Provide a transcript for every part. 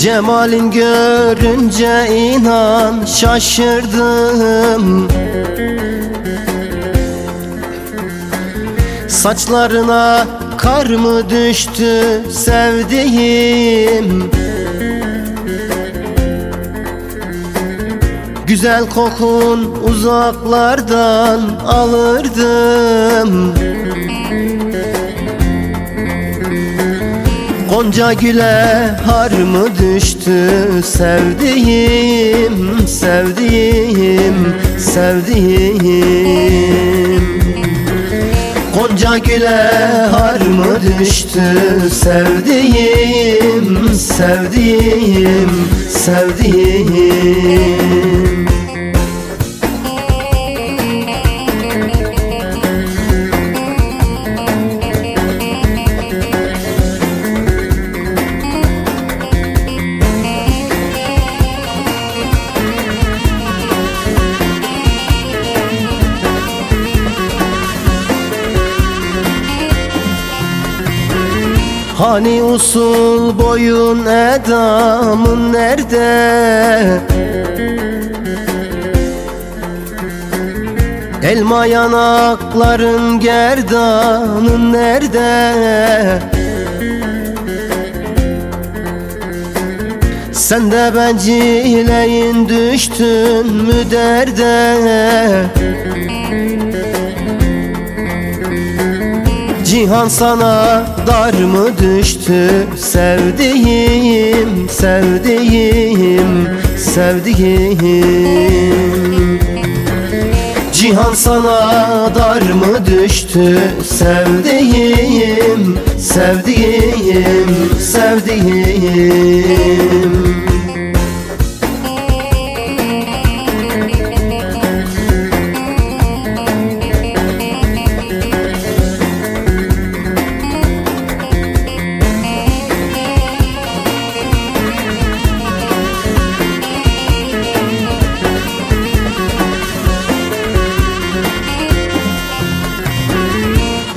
Cemalin görünce inan şaşırdım. Saçlarına kar mı düştü sevdiğim? Güzel kokun uzaklardan alırdım Gonca güle har mı düştü? Sevdiğim, sevdiğim, sevdiğim. Gonca güle har mı düştü? Sevdiğim, sevdiğim, sevdiğim Hani usul boyun edamın nerede? Elma yanakların gerdanın nerede? Sen de bencileyin düştün mü derde? Cihan sana dar mı düştü? Sevdiğim, sevdiğim, sevdiğim. Cihan sana dar mı düştü? Sevdiğim, sevdiğim, sevdiğim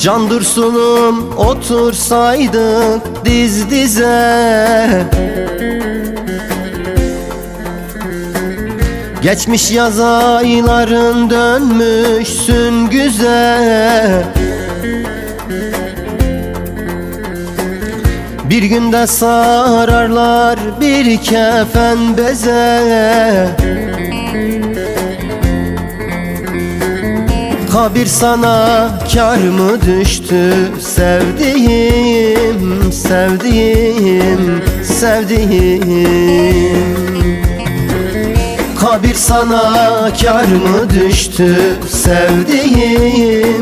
Can Dursun'um otursaydık diz dize. Geçmiş yaz ayların dönmüşsün güzel Bir günde sararlar bir kefen beze Kabir sana kar mı düştü? Sevdiğim, sevdiğim, sevdiğim. Kabir sana kar mı düştü? Sevdiğim